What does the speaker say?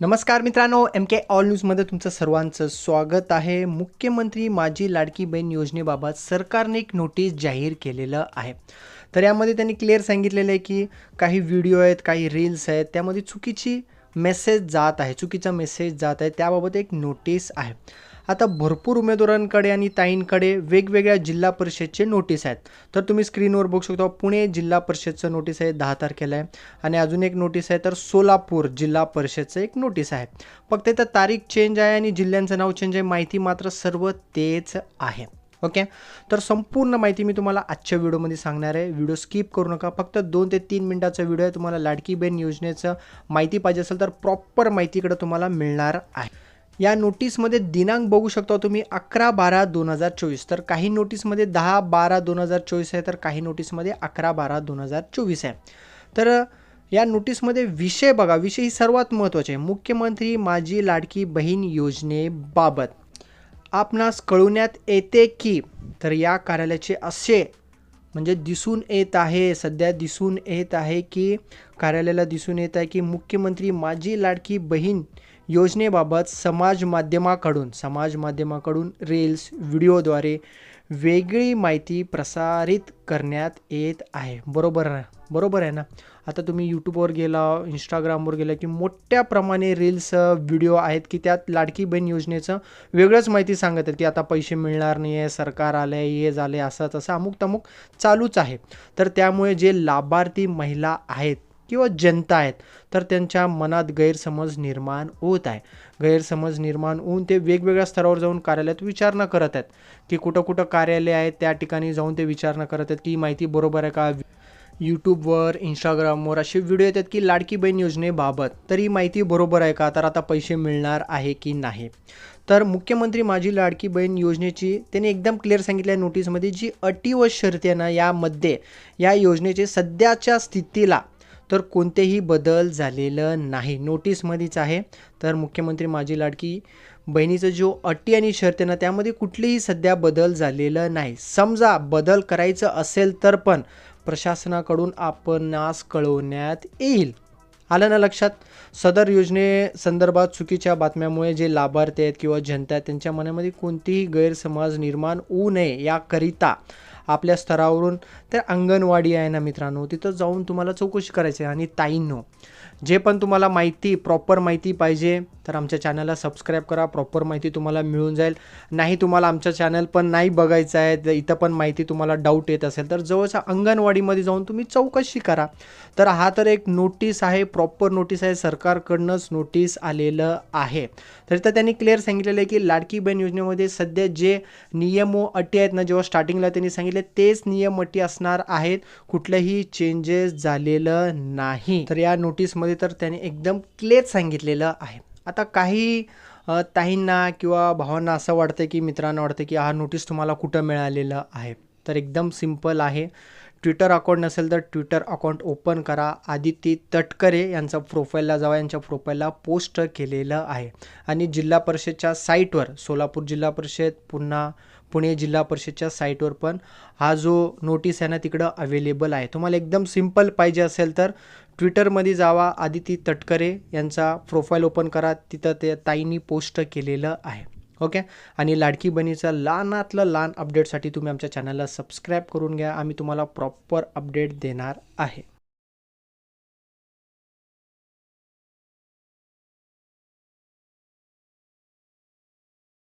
नमस्कार मित्रांनो एम के ऑल न्यूजमध्ये तुमचं सर्वांचं स्वागत आहे. मुख्यमंत्री माझी लाडकी बहीण योजनेबाबत सरकारने एक नोटीस जाहीर केलेलं आहे. तर यामध्ये त्यांनी क्लिअर सांगितलेलं आहे की काही व्हिडिओ आहेत काही रील्स आहेत त्यामध्ये चुकीची मेसेज जात आहे चुकीचा मेसेज जात आहे त्याबाबत एक नोटीस आहे. आता भरपूर उमेदवारांकडे आणि ताईंकडे वेगवेगळ्या जिल्हा परिषदचे नोटीस आहेत. तर तुम्ही स्क्रीनवर बघू शकता पुणे जिल्हा परिषदचं नोटीस आहे दहा तारखेला आहे. आणि अजून एक नोटीस आहे तर सोलापूर जिल्हा परिषदचं एक नोटीस आहे. फक्त इथं तारीख चेंज आहे आणि जिल्ह्यांचं नाव चेंज आहे माहिती मात्र सर्व तेच आहे. ओके तर संपूर्ण माहिती मी तुम्हाला आजच्या व्हिडिओमध्ये सांगणार आहे. व्हिडिओ स्किप करू नका. फक्त दोन ते तीन मिनिटाचा व्हिडिओ आहे. तुम्हाला लाडकी बहीण योजनेचं माहिती पाहिजे असेल तर प्रॉपर माहितीकडे तुम्हाला मिळणार आहे. या नोटीसमध्ये दिनांक बघू शकता तुम्ही अकरा बारा दोन हजार चोवीस. तर काही नोटीसमध्ये दहा बारा दोन हजार चोवीस आहे तर काही नोटीसमध्ये अकरा बारा दोन हजार चोवीस आहे. तर या नोटीसमध्ये विषय बघा. विषय ही सर्वात महत्त्वाचे आहे मुख्यमंत्री माझी लाडकी बहीण योजनेबाबत आपणास कळवण्यात येते की तर या कार्यालयाचे असे म्हणजे दिसून येत आहे सध्या दिसून येत आहे की कार्यालयाला दिसून येत आहे की मुख्यमंत्री माझी लाडकी बहीण योजनेबाबत समाज माध्यमाकडून समाज माध्यमाकडून रील्स व्हिडिओद्वारे वेगळी माहिती प्रसारित करण्यात येत आहे. बरोबर ना? बरोबर आहे ना? आता तुम्ही यूट्यूबवर गेला इंस्टाग्रामवर गेला की मोठ्या प्रमाणे रील्स व्हिडिओ आहेत की त्यात लाडकी बहीण योजनेचं वेगळंच माहिती सांगत आहेत की आता पैसे मिळणार नाही आहे सरकार आलं आहे हे झालं आहे असं तसं अमुक तमुक चालूच आहे. तर त्यामुळे जे लाभार्थी महिला आहेत किंवा जनता आहेत तर त्यांच्या मनात गैरसमज निर्माण होत आहे. गैरसमज निर्माण होऊन ते वेगवेगळ्या स्तरावर जाऊन कार्यालयात विचारणा करत आहेत. की कुठं कुठं कार्यालय आहेत त्या ठिकाणी जाऊन ते विचारणा करत आहेत की माहिती बरोबर आहे का? यूट्यूबवर इंस्टाग्रामवर असे व्हिडिओ येतात की लाडकी बहीण योजनेबाबत तर ही माहिती बरोबर आहे का? तर आता पैसे मिळणार आहे की नाही? तर मुख्यमंत्री माझी लाडकी बहीण योजनेची त्यांनी एकदम क्लिअर सांगितलं आहे नोटीसमध्ये जी अटी व शर्ती आहे ना यामध्ये या योजनेचे सध्याच्या स्थितीला तर कोणतेही बदल झालेलं नाही. नोटीसमध्येच आहे. तर मुख्यमंत्री माझी लाडकी बहिणीचं जो अटी आणि शर्ती ना त्यामध्ये कुठलेही सध्या बदल झालेलं नाही. समजा बदल करायचं असेल तर पण प्रशासनाकडून आपणास कळवण्यात येईल. आलं ना लक्षात? सदर योजने संदर्भात चुकीच्या बातम्यामुळे जे लाभार्थी आहेत किंवा जनता आहेत त्यांच्या मनामध्ये कोणतीही गैरसमज निर्माण होऊ नये याकरिता. आपल्या स्तरावरून. तर अंगणवाडी आहे ना मित्रांनो तिथं जाऊन तुम्हाला चौकशी करायची आहे. आणि ताईंनो जे पण तुम्हाला माहिती प्रॉपर माहिती पाहिजे तर आमच्या चॅनलला सबस्क्राईब करा. प्रॉपर माहिती तुम्हाला मिळून जाईल. नाही तुम्हाला आमचं चॅनल पण नाही बघायचं आहे इथं पण माहिती तुम्हाला डाऊट येत असेल तर जवळच्या अंगणवाडीमध्ये जाऊन तुम्ही चौकशी करा. तर हा तर एक नोटीस आहे प्रॉपर नोटीस आहे. सरकारकडनंच नोटीस आलेलं आहे. तर इथं त्यांनी क्लिअर सांगितलेलं आहे की लाडकी बहीण योजनेमध्ये सध्या जे नियम व अटी आहेत ना जेव्हा स्टार्टिंगला त्यांनी सांगितले तेच नियम अटी असणार आहेत. कुठलंही चेंजेस झालेलं नाही. तर या नोटीसमध्ये तर त्यांनी एकदम क्लिअर सांगितलेलं आहे. आता काही ताईंना किंवा भावांना असं वाटतं की मित्रांना वाटतं की हा नोटीस तुम्हाला कुठं मिळालेलं आहे? तर एकदम सिंपल आहे. ट्विटर अकाउंट नसेल तर ट्विटर अकाउंट ओपन करा. आदिती तटकरे यांचा प्रोफाईलला जावा. यांच्या प्रोफाईलला पोस्ट केलेलं आहे. आणि जिल्हा परिषदच्या साईटवर सोलापूर जिल्हा परिषद पुन्हा पुणे जिल्हा परिषदच्या साईटवर पण हा जो नोटीस आहे ना तिकडं अवेलेबल आहे. तुम्हाला एकदम सिंपल पाहिजे असेल तर ट्विटरमध्ये जावा. आदिती तटकरे यांचा प्रोफाईल ओपन करा. तिथं ते ताईंनी पोस्ट केलेलं आहे. ओके? आणि लाडकी बहिणीचं लहानातलं लहान अपडेटसाठी तुम्ही आमच्या चॅनलला सबस्क्राईब करून घ्या. आम्ही तुम्हाला प्रॉपर अपडेट देणार आहे.